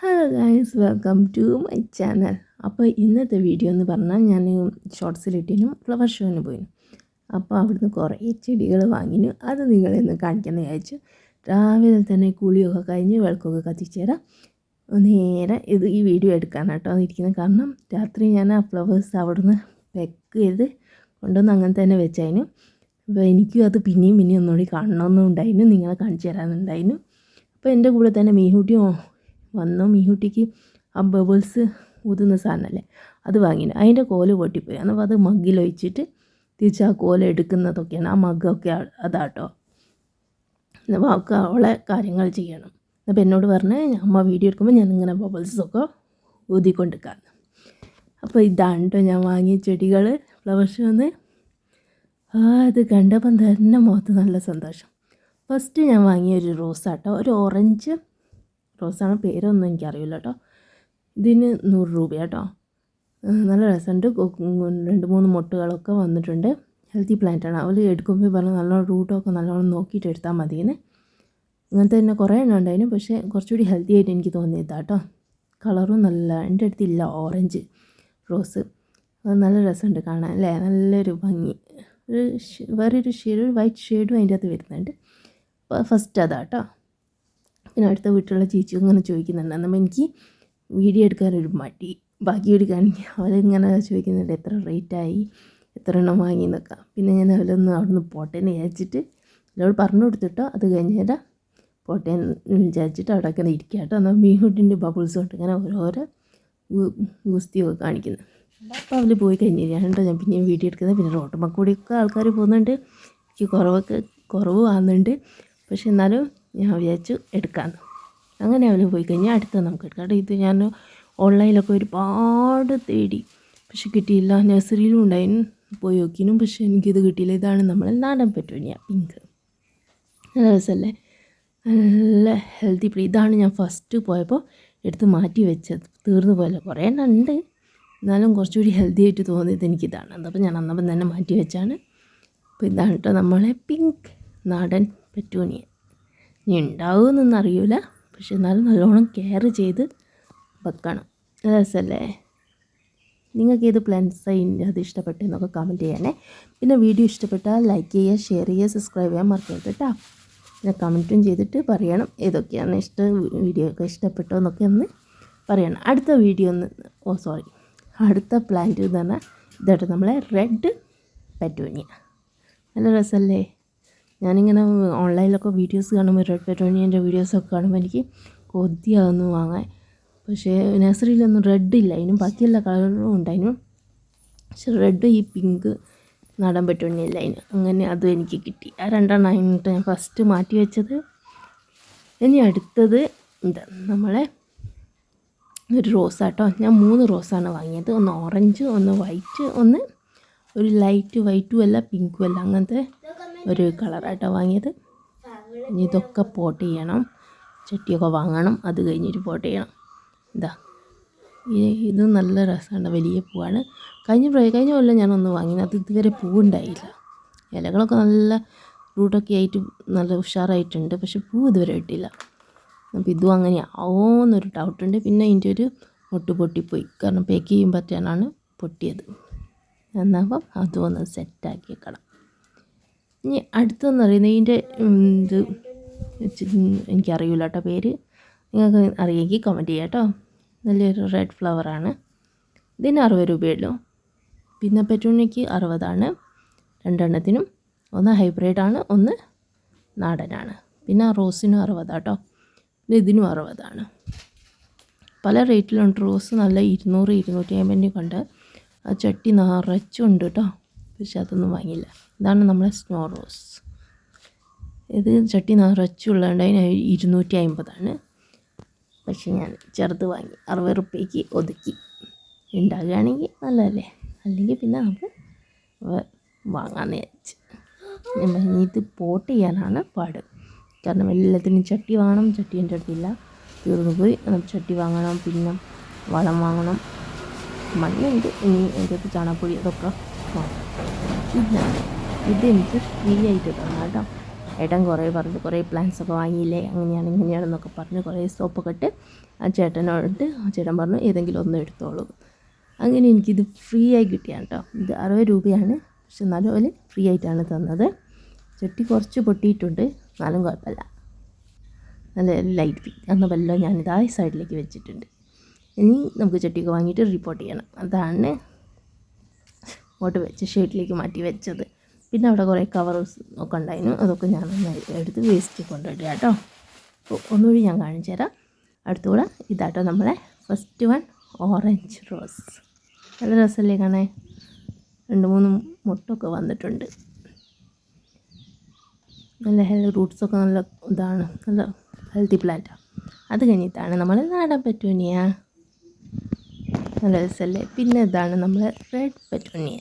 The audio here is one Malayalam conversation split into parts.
Hello guys welcome to my channel അപ്പോൾ ഇന്നത്തെ വീഡിയോ എന്ന് പറഞ്ഞാൽ ഞാൻ ഷോർട്സിലിട്ടിനും ഫ്ലവർ ഷോവിന് പോയിന്. അപ്പോൾ അവിടുന്ന് കുറേ ചെടികൾ വാങ്ങിനു. അത് നിങ്ങളെ ഒന്ന് കാണിക്കാമെന്ന് വിചാരിച്ചു. രാവിലെ തന്നെ കുളിയൊക്കെ കഴിഞ്ഞ് വിളക്കൊക്കെ കത്തിച്ചേരാം. നേരെ ഇത് ഈ വീഡിയോ എടുക്കാനാട്ടോ ഇരിക്കുന്നത് കാരണം രാത്രി ഞാൻ ആ ഫ്ലവേഴ്സ് അവിടുന്ന് പെക്ക് ചെയ്ത് കൊണ്ടുവന്ന് അങ്ങനെ തന്നെ വെച്ചതിന് അപ്പോൾ എനിക്കും അത് പിന്നെയും പിന്നെയും ഒന്നുകൂടി കാണണമെന്നുണ്ടായിരുന്നു നിങ്ങളെ കാണിച്ചു തരാമെന്നുണ്ടായിരുന്നു അപ്പോൾ എന്റെ കൂടെ തന്നെ മീഹൂട്ടിയും വന്നു മീൻകുട്ടിക്ക് ആ ബബിൾസ് ഊതുന്ന സാധനമല്ലേ? അത് വാങ്ങിന്. അതിന്റെ കോൽ പൊട്ടിപ്പോയി. അപ്പോൾ അത് മഗ്ഗിൽ ഒഴിച്ചിട്ട് തിരിച്ച് ആ കോല എടുക്കുന്നതൊക്കെയാണ്. ആ മഗ്ഗൊക്കെ അതാട്ടോ. അപ്പോൾ അവൾക്ക് അവളെ കാര്യങ്ങൾ ചെയ്യണം. അപ്പോൾ എന്നോട് പറഞ്ഞ് അമ്മ വീഡിയോ എടുക്കുമ്പോൾ ഞാൻ ഇങ്ങനെ ബബിൾസൊക്കെ ഊതിക്കൊണ്ടിരിക്കാം അപ്പോൾ ഇതാണ് കേട്ടോ ഞാൻ വാങ്ങിയ ചെടികൾ. ഫ്ലവേഴ്സ് വന്ന് ആ ഇത് കണ്ടപ്പം തന്നെ മുഖത്ത് നല്ല സന്തോഷം. ഫസ്റ്റ് ഞാൻ വാങ്ങിയ ഒരു റോസാട്ടോ ഒരു ഓറഞ്ച് റോസാണ് പേരൊന്നും എനിക്കറിയില്ല കേട്ടോ. ഇതിന് നൂറ് രൂപ കേട്ടോ. നല്ല രസമുണ്ട്. രണ്ട് മൂന്ന് മുട്ടുകളൊക്കെ വന്നിട്ടുണ്ട്. ഹെൽത്തി പ്ലാന്റാണ് അവർ എടുക്കുമ്പോൾ പറഞ്ഞാൽ നല്ലോണം റൂട്ടൊക്കെ നല്ലോണം നോക്കിയിട്ട് എടുത്താൽ മതിയെന്ന്. ഇങ്ങനത്തെ തന്നെ കുറേ എണ്ണം ഉണ്ടായിരുന്നു. പക്ഷേ കുറച്ചുകൂടി ഹെൽത്തി ആയിട്ട് എനിക്ക് തോന്നിയതാണ് കേട്ടോ. കളറും നല്ല എന്റെ അടുത്തില്ല ഓറഞ്ച് റോസ് അത് നല്ല രസമുണ്ട് കാണാൻ അല്ലേ? നല്ലൊരു ഭംഗി. ഒരു വേറൊരു ഷെയ്ഡ് ഒരു വൈറ്റ് ഷെയ്ഡും അതിന്റെ അകത്ത് വരുന്നുണ്ട്. ഫസ്റ്റ് അതാട്ടോ പിന്നെ അടുത്ത വീട്ടിലുള്ള ചേച്ചി ഇങ്ങനെ ചോദിക്കുന്നുണ്ട്. എന്നാൽ എനിക്ക് വീഡിയോ എടുക്കാനൊരു മടി. ബാക്കി എടുക്കുകയാണെങ്കിൽ അവരിങ്ങനെ ചോദിക്കുന്നുണ്ട് എത്ര റേറ്റായി എത്ര എണ്ണം വാങ്ങി? നിൽക്കാം പിന്നെ ഞാൻ അവരൊന്ന് അവിടെ നിന്ന് പോട്ടെ എന്ന് വിചാരിച്ചിട്ട് അവരോട് പറഞ്ഞു കൊടുത്തിട്ടോ അത് കഴിഞ്ഞാൽ പോട്ടെ എന്ന് വിചാരിച്ചിട്ട് അവിടെ ഇങ്ങനെ ഇരിക്കുക കേട്ടോ. എന്നാൽ മീൻകുട്ടിന്റെ ബബിൾസ് കൊണ്ട് ഇങ്ങനെ ഓരോരോ ഗുസ്തിയൊക്കെ കാണിക്കുന്നു. അപ്പോൾ അവർ പോയി കഴിഞ്ഞിട്ടാണ് ഞാൻ പിന്നെയും വീഡിയോ എടുക്കുന്നത്. പിന്നെ റോട്ടുമ്മ കൂടിയൊക്കെ ആൾക്കാർ പോകുന്നുണ്ട്. എനിക്ക് കുറവൊക്കെ കുറവ് ആകുന്നുണ്ട് പക്ഷെ എന്നാലും ഞാൻ വിചാരിച്ചു എടുക്കാമെന്ന് അങ്ങനെ അവന് പോയി കഴിഞ്ഞാൽ അടുത്ത നമുക്ക് എടുക്കാം. കേട്ടോ ഇത് ഞാൻ ഓൺലൈനിലൊക്കെ ഒരുപാട് തേടി. പക്ഷെ കിട്ടിയില്ല. നഴ്സറിയിലും ഉണ്ടായിരുന്നു പോയി നോക്കിനും. പക്ഷെ എനിക്കിത് കിട്ടിയില്ല. ഇതാണ് നമ്മളെ നാടൻ പെറ്റോണിയ. പിങ്ക്. നല്ല രസമല്ലേ? നല്ല ഹെൽത്തി പ്രീ ഇതാണ് ഞാൻ ഫസ്റ്റ് പോയപ്പോൾ എടുത്ത് മാറ്റി വെച്ചത്. തീർന്നു പോയല്ലോ. കുറേ എണ്ണം ഉണ്ട്. എന്നാലും കുറച്ചുകൂടി ഹെൽത്തി ആയിട്ട് തോന്നിയത് എനിക്കിതാണ്. അതപ്പോൾ ഞാൻ അന്നപ്പം തന്നെ മാറ്റി വെച്ചാണ്. അപ്പോൾ ഇതാണ് കേട്ടോ നമ്മളെ പിങ്ക് നാടൻ പെറ്റൂണിയ. ഇനി ഉണ്ടാവുമെന്നൊന്നും അറിയില്ല പക്ഷെ എന്നാലും നല്ലോണം കെയർ ചെയ്ത് വെക്കണം. രസമല്ലേ നിങ്ങൾക്ക് ഏത് പ്ലാൻസ് അത് ഇഷ്ടപ്പെട്ടെന്നൊക്കെ കമന്റ് ചെയ്യണേ. പിന്നെ വീഡിയോ ഇഷ്ടപ്പെട്ടാൽ ലൈക്ക് ചെയ്യുക ഷെയർ ചെയ്യുക സബ്സ്ക്രൈബ് ചെയ്യാൻ മറക്കരുത് കേട്ടോ പിന്നെ കമന്റും ചെയ്തിട്ട് പറയണം ഏതൊക്കെയാണ് ഇഷ്ടം വീഡിയോ ഒക്കെ ഇഷ്ടപ്പെട്ടോ എന്നൊക്കെ ഒന്ന് പറയണം. അടുത്ത വീഡിയോ ഒന്ന് ഓ സോറി അടുത്ത പ്ലാന്റ് എന്ന് പറഞ്ഞാൽ ഇതായിട്ട് നമ്മളെ റെഡ് പറ്റൂനിയ നല്ല രസമല്ലേ ഞാനിങ്ങനെ ഓൺലൈനിലൊക്കെ വീഡിയോസ് കാണുമ്പോൾ റെഡ് പെറ്റോണിയന്റെ വീഡിയോസൊക്കെ കാണുമ്പോൾ എനിക്ക് കൊതിയാകുന്നു വാങ്ങാൻ. പക്ഷേ നഴ്സറിയിലൊന്നും റെഡ് ഇല്ല. അതിനും ബാക്കിയുള്ള കളറും ഉണ്ടായിരുന്നു പക്ഷെ റെഡ് ഈ പിങ്ക് നാടൻ പെറ്റോണിയില്ല അതിന്. അങ്ങനെ അതും എനിക്ക് കിട്ടി. ആ രണ്ടെണ്ണം അതിനിട്ട് ഞാൻ ഫസ്റ്റ് മാറ്റി വെച്ചത്. ഇനി അടുത്തത് എന്താ? നമ്മളെ ഒരു റോസാട്ടോ ഞാൻ മൂന്ന് റോസാണ് വാങ്ങിയത്. ഒന്ന് ഓറഞ്ച് ഒന്ന് വൈറ്റ് ഒന്ന് ഒരു ലൈറ്റ് വൈറ്റും അല്ല പിങ്കും അല്ല. അങ്ങനത്തെ ഒരു കളറായിട്ടാണ് വാങ്ങിയത്. ഇനി ഇതൊക്കെ പോട്ട് ചെയ്യണം. ചട്ടിയൊക്കെ വാങ്ങണം. അത് കഴിഞ്ഞിട്ട് പോട്ട് ചെയ്യണം. ഇതാ ഇത് നല്ല രസമാണ്. വലിയ പൂവാണ്. കഴിഞ്ഞ കഴിഞ്ഞ കൊല്ലം ഞാനൊന്ന് വാങ്ങി അത് ഇതുവരെ പൂവുണ്ടായില്ല. ഇലകളൊക്കെ നല്ല റൂട്ടൊക്കെ ആയിട്ട് നല്ല ഉഷാറായിട്ടുണ്ട്. പക്ഷെ പൂ ഇതുവരെ ഇട്ടില്ല. അപ്പോൾ ഇതും അങ്ങനെ ആവുമെന്നൊരു ഡൗട്ടുണ്ട്. പിന്നെ അതിന്റെ ഒരു മുട്ട് പൊട്ടിപ്പോയി. കാരണം പേക്ക് ചെയ്യാൻ പറ്റാനാണ് പൊട്ടിയത് എന്നാകുമ്പം അതും ഒന്ന് സെറ്റാക്കി വെക്കണം ഇനി അടുത്തെന്ന് പറയുന്നത് ഇതിന്റെ ഇത് എനിക്കറിയില്ല കേട്ടോ പേര്. നിങ്ങൾക്ക് അറിയെങ്കിൽ കമന്റ് ചെയ്യാം കേട്ടോ. നല്ലൊരു റെഡ് ഫ്ലവറാണ് ഇതിന് അറുപത് രൂപയുള്ളൂ. പിന്നെ പെറ്റൂണിക്ക് അറുപതാണ്. രണ്ടെണ്ണത്തിനും ഒന്ന് ഹൈബ്രിഡാണ് ഒന്ന് നാടനാണ്. പിന്നെ റോസിനും അറുപതാട്ടോ. പിന്നെ ഇതിനും അറുപതാണ്. പല റേറ്റിലുണ്ട് റോസ് നല്ല ഇരുന്നൂറ് ഇരുന്നൂറ്റി അമ്പതിന്റെ കൊണ്ട് ആ ചട്ടി നിറച്ചുണ്ട് കേട്ടോ. പക്ഷെ അതൊന്നും വാങ്ങിയില്ല. ഇതാണ് നമ്മളെ സ്നോ റോസ് ഇത് ചട്ടി നിറച്ചുള്ളതുകൊണ്ട് അതിന് ഇരുന്നൂറ്റി അമ്പതാണ് പക്ഷേ ഞാൻ ചെറുത് വാങ്ങി. അറുപത് റുപ്യക്ക് ഒതുക്കി. ഉണ്ടാകുകയാണെങ്കിൽ നല്ലതല്ലേ? അല്ലെങ്കിൽ പിന്നെ നമുക്ക് വാങ്ങാമെന്ന് വിചാരിച്ച്. ഇത് പോട്ട് ചെയ്യാനാണ് പാട്. കാരണം എല്ലാത്തിനും ചട്ടി വാങ്ങണം. ചട്ടി എന്റെ അടുത്തില്ല. തീർന്നു പോയി. ചട്ടി വാങ്ങണം. പിന്നെ വളം വാങ്ങണം. മണ്ണുണ്ട്. ഇനി അടുത്ത് ചാണകപ്പൊടി അതൊക്കെ വാങ്ങണം. പിന്നെ ഇതെനിക്ക് ഫ്രീ ആയിട്ട് തന്നെ കേട്ടോ. ഏട്ടൻ കുറേ പറഞ്ഞു കുറേ പ്ലാൻസ് ഒക്കെ വാങ്ങിയില്ലേ? അങ്ങനെയാണ് ഇങ്ങനെയാണെന്നൊക്കെ പറഞ്ഞ് കുറേ സോപ്പൊക്കെ ഇട്ട് ആ ചേട്ടനോട് ചേട്ടൻ പറഞ്ഞു ഏതെങ്കിലും ഒന്ന് എടുത്തോളൂ. അങ്ങനെ എനിക്കിത് ഫ്രീ ആയി കിട്ടിയാണ് കേട്ടോ. ഇത് അറുപത് രൂപയാണ്. പക്ഷെ എന്നാലും ഫ്രീ ആയിട്ടാണ് തന്നത്. ചട്ടി കുറച്ച് പൊട്ടിയിട്ടുണ്ട്. എന്നാലും കുഴപ്പമില്ല. നല്ല ലൈറ്റ് പിങ്ക് അന്ന് വല്ലതും ഞാനിതാ ഈ സൈഡിലേക്ക് വെച്ചിട്ടുണ്ട്. ഇനി നമുക്ക് ചട്ടിയൊക്കെ വാങ്ങിയിട്ട് റിപ്പോർട്ട് ചെയ്യണം. അതാണ് ഇങ്ങോട്ട് വെച്ച് ഷീറ്റിലേക്ക് മാറ്റി വെച്ചത്. പിന്നെ അവിടെ കുറേ കവേഴ്സ് ഒക്കെ ഉണ്ടായിരുന്നു. അതൊക്കെ ഞാൻ എടുത്ത് വേസ്റ്റ് കൊണ്ടിടുക കേട്ടോ. ഒന്നുകൂടി ഞാൻ കാണിച്ചു തരാം. അടുത്തുകൂടെ ഇതാട്ടോ നമ്മളെ ഫസ്റ്റ് വൺ ഓറഞ്ച് റോസ് നല്ല രസമല്ലേ കാണേ രണ്ട് മൂന്ന് മുട്ടൊക്കെ വന്നിട്ടുണ്ട്. നല്ല ഹെൽ റൂട്ട്സൊക്കെ നല്ല ഇതാണ്. നല്ല ഹെൽത്തി പ്ലാന്റാണ് അത് കഴിഞ്ഞിട്ടാണ് നമ്മൾ നാടൻ പെറ്റൂനിയ നല്ല രസമല്ലേ? പിന്നെ ഇതാണ് നമ്മൾ റെഡ് പെറ്റൂനിയ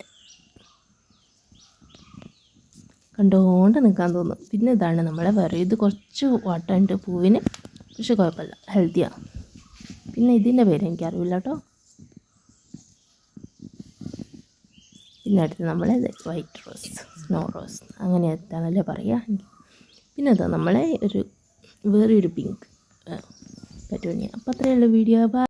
കണ്ടുകൊണ്ട് നിൽക്കാൻ തോന്നും. പിന്നെ ഇതാണ് നമ്മളെ വേറെ. ഇത് കുറച്ച് വാട്ടുണ്ട് പൂവിന്. പക്ഷെ കുഴപ്പമില്ല. ഹെൽത്തിയാണ് പിന്നെ ഇതിന്റെ പേര് എനിക്കറിയില്ല കേട്ടോ. പിന്നെ അടുത്ത് നമ്മളെ വൈറ്റ് റോസ് സ്നോ റോസ് അങ്ങനെ എത്താണല്ലേ പറയുക. പിന്നെ അതാ നമ്മളെ ഒരു വേറെ ഒരു പിങ്ക് പറ്റുമോ അപ്പോൾ അത്രയുള്ള വീഡിയോ